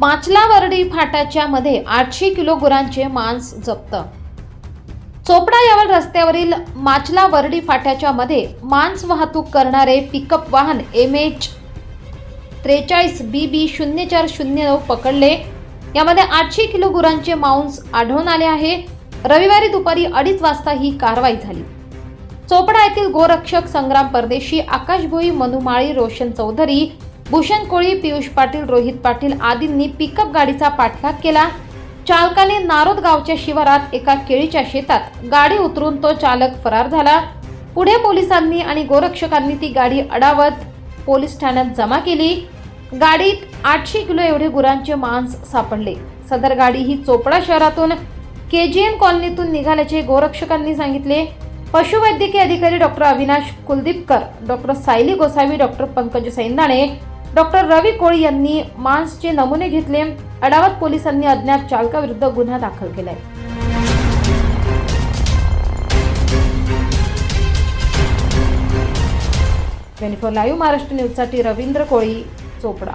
पाचलावर्डी फाटाच्या मध्ये आठशे किलो गुरांचे मांस जप्त. चोपडा यावल रस्त्यावरील माचलावर्डी फाट्याच्या मध्ये मांस वाहतूक करणारे पिकअप वाहन एम एच त्रेचाळीस बी बी शून्य चार शून्य नऊ पकडले. यामध्ये आठशे किलो गुरांचे मांस आढळून आले आहे. रविवारी दुपारी अडीच वाजता ही कारवाई झाली. चोपडा येथील गोरक्षक संग्राम परदेशी आकाश भोई मनुमाळी रोशन चौधरी भूषण कोळी पियुष पाटील रोहित पाटील आदींनी पिकअप गाडीचा पाठलाग केला. चालकाने नारोद गावच्या शिवारात एका केळीच्या शेतात गाडी उतरून तो चालक फरार झाला. पुढे पोलिसांनी आणि गोरक्षकांनी ती गाडी अडावत पोलीस ठाण्यात जमा केली. गाडीत आठशे किलो एवढे गुरांचे मांस सापडले. सदर गाडी ही चोपडा शहरातून के जी एन कॉलनीतून निघाल्याचे गोरक्षकांनी सांगितले. पशुवैद्यकीय अधिकारी doctor Avinash Kuldeepkar doctor Sayali Gosavi doctor Pankaj Saindane doctor Ravi Koli यांनी मांसचे नमुने घेतले. अडावत पोलिसांनी अज्ञात चालकाविरुद्ध गुन्हा दाखल केलाय. ट्वेंटी फोर लाईव्ह महाराष्ट्र न्यूजसाठी रवींद्र कोळी चोपडा.